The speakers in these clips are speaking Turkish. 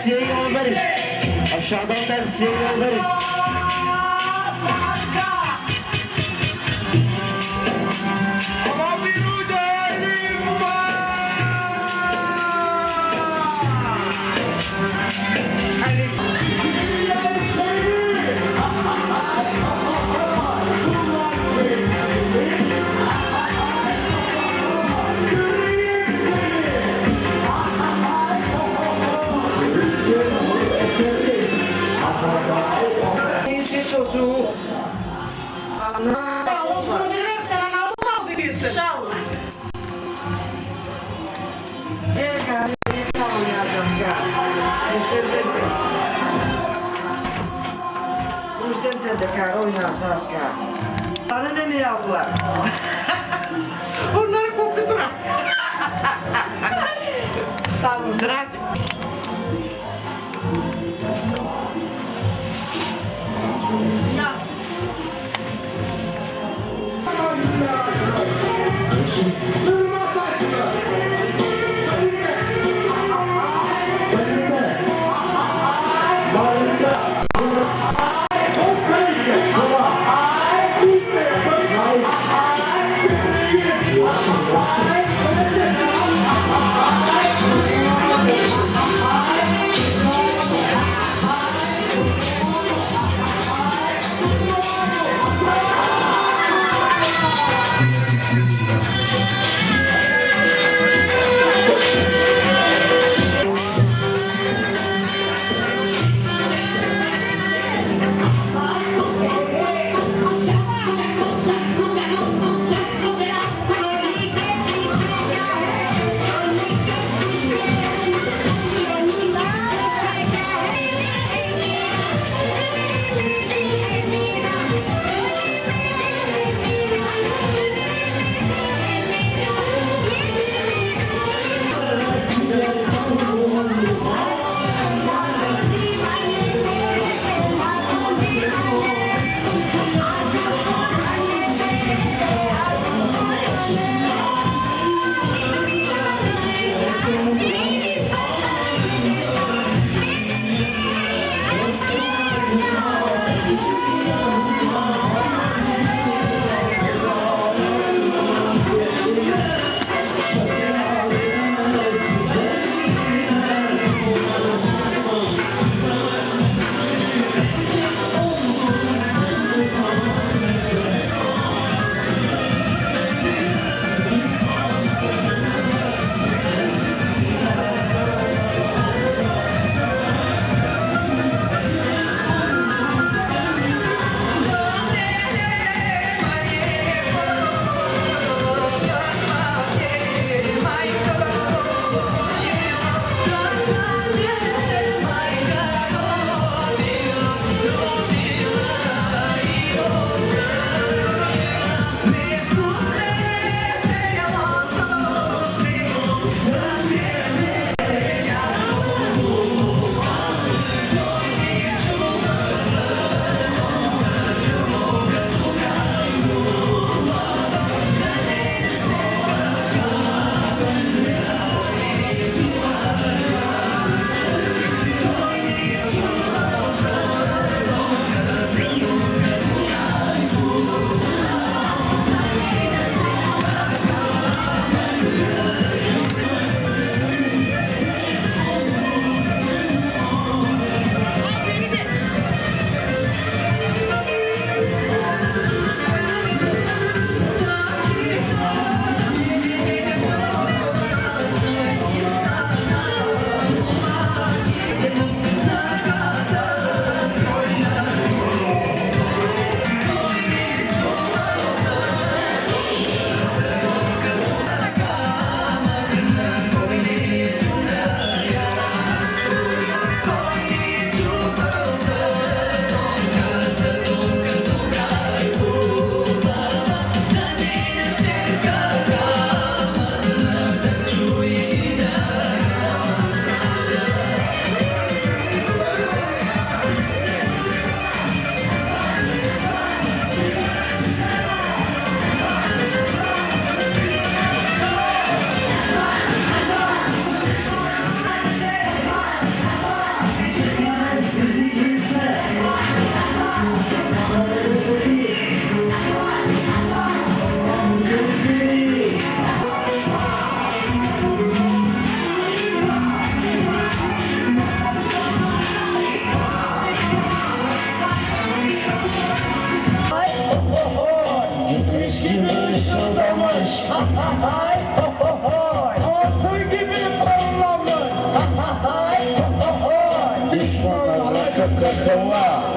taksiye yollarım. Aşağıdan taksiye yollarım. Ama Müşteriden de kar oynayacağız ya. Bana ne ne yaptılar? Onları korkuturam. Sağ olun. Dıracık.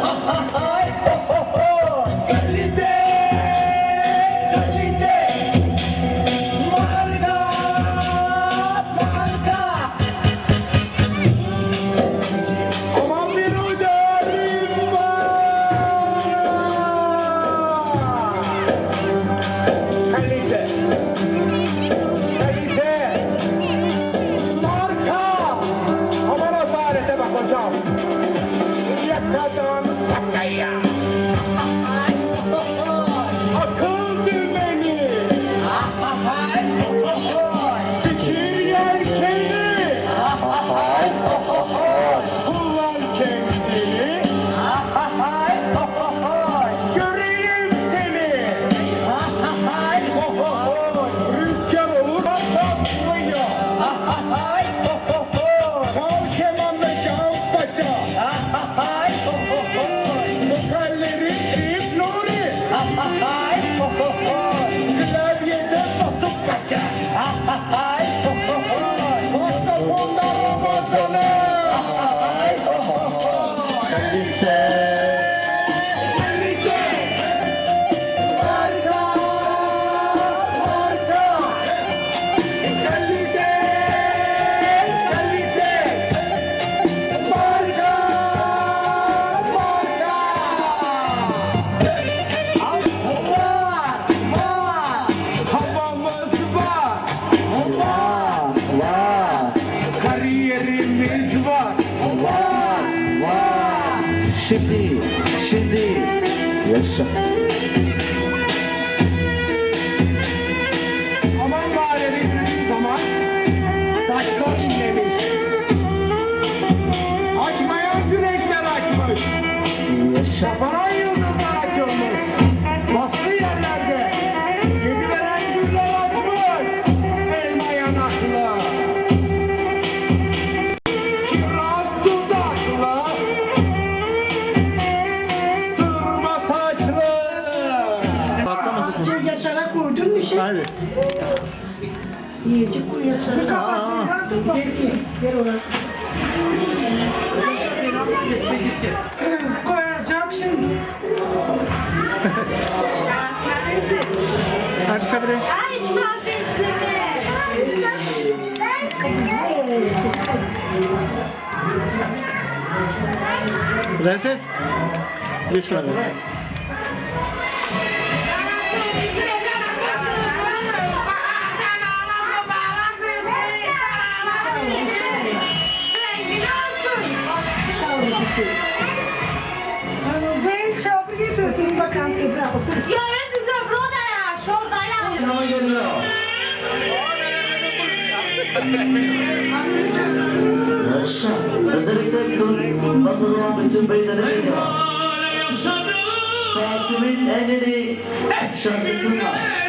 Ha ha ha! Ver ona. Koyacak şimdi. Hadi Sabre. Ay hiç fazla Reddit? Geç lan. geliyor. Yaşa. Özellikle bütün basılan bütün beylere geliyor. Kasım'ın en iyi şarkısından.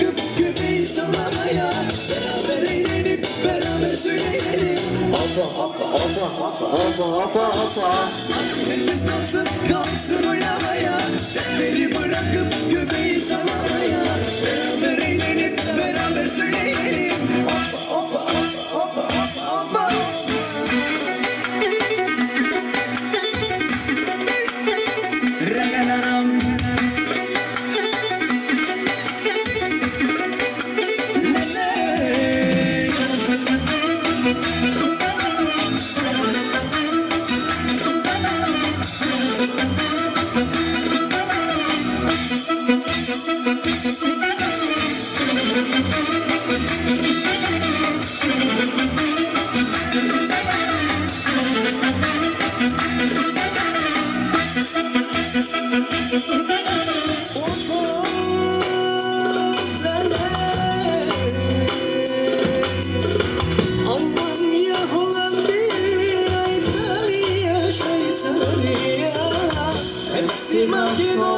Güp güpeyi sallamaya Beraber eğlenip beraber söyleyelim Hoppa hoppa hoppa hoppa hoppa hoppa Aşk nefes kalsın kalsın oynamaya Sen beni bırakıp göbeği sallamaya Beraber eğlenip beraber söyleyelim. 너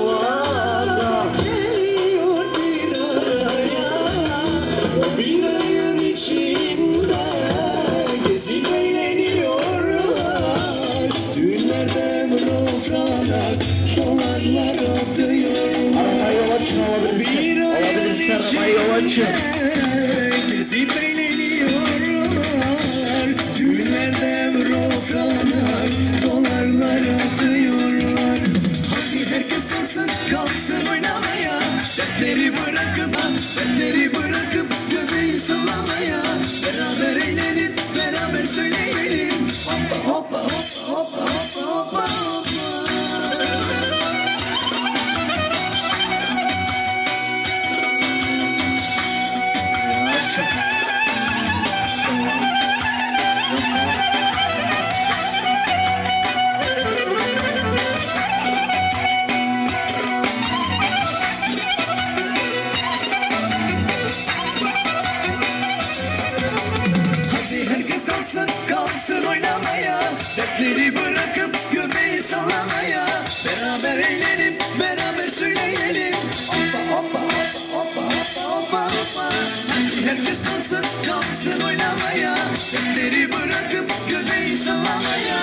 to my